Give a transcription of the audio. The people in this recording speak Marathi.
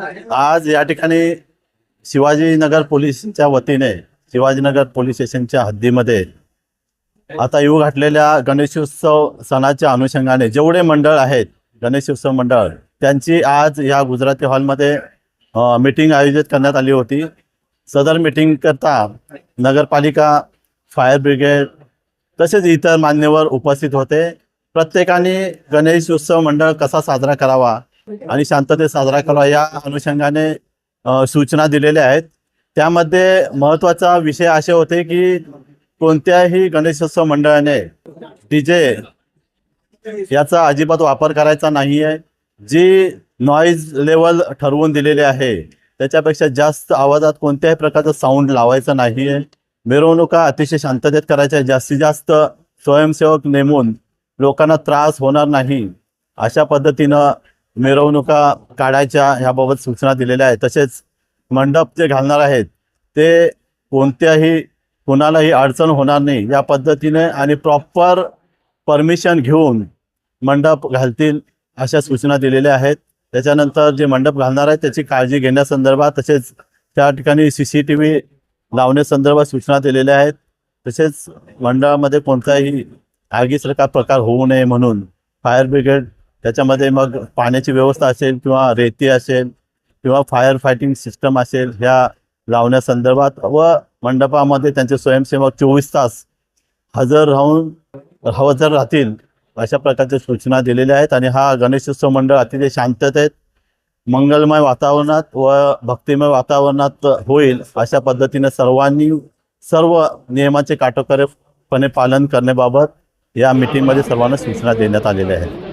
आज या ठिकाणी शिवाजीनगर पोलीसच्या वतीने शिवाजीनगर पोलीस स्टेशनच्या हद्दीमध्ये आता येऊ घातलेल्या गणेशोत्सव सणाच्या अनुषंगाने जेवढे मंडळ आहेत गणेशोत्सव मंडळ त्यांची आज या गुजराती हॉलमध्ये मीटिंग आयोजित करण्यात आली होती. सदर मीटिंग करता नगरपालिका फायर ब्रिगेड तसेच इतर मान्यवर उपस्थित होते. प्रत्येकाने गणेश उत्सव मंडळ कसा साजरा करावा आणि शांततेत साजरा करावा या अनुषंगाने सूचना दिलेल्या आहेत. त्यामध्ये महत्त्वाचा विषय असे होते की कोणत्याही गणेशोत्सव मंडळाने डीजे याचा अजिबात वापर करायचा नाही आहे जी नॉईज लेवल ठरवून दिलेली आहे त्याच्यापेक्षा जास्त आवाजात कोणत्याही प्रकारचा साऊंड लावायचा नाही आहे मिरवणुका अतिशय शांततेत करायच्या जास्तीत जास्त स्वयंसेवक नेमून लोकांना त्रास होणार नाही अशा पद्धतीनं मिरवणुका काढायच्या ह्याबाबत सूचना दिलेल्या आहेत. तसेच मंडप जे घालणार आहेत ते कोणत्याही कुणालाही अडचण होणार नाही. या पद्धतीने आणि प्रॉपर परमिशन घेऊन मंडप घालतील अशा सूचना दिलेल्या आहेत. त्याच्यानंतर जे मंडप घालणार आहेत त्याची काळजी घेण्यासंदर्भात तसेच त्या ठिकाणी सी सी टी व्ही लावण्यासंदर्भात सूचना दिलेल्या आहेत. तसेच मंडळामध्ये कोणताही आगीसारखा प्रकार होऊ नये म्हणून फायर ब्रिगेड त्याच्यामध्ये मग पाण्याची व्यवस्था असेल किंवा रेती असेल किंवा फायर फायटिंग सिस्टम असेल ह्या लावण्यासंदर्भात व मंडपामध्ये त्यांचे स्वयंसेवक चोवीस तास हजर राहून हजर राहतील अशा प्रकारच्या सूचना दिलेल्या आहेत आणि हा गणेशोत्सव मंडळ अतिशय शांततेत मंगलमय वातावरणात व भक्तिमय वातावरणात होईल अशा पद्धतीने सर्वांनी सर्व नियमाचे काटोकरेपणे पालन करण्याबाबत या मीटिंगमध्ये सर्वांना सूचना देण्यात आलेल्या आहेत.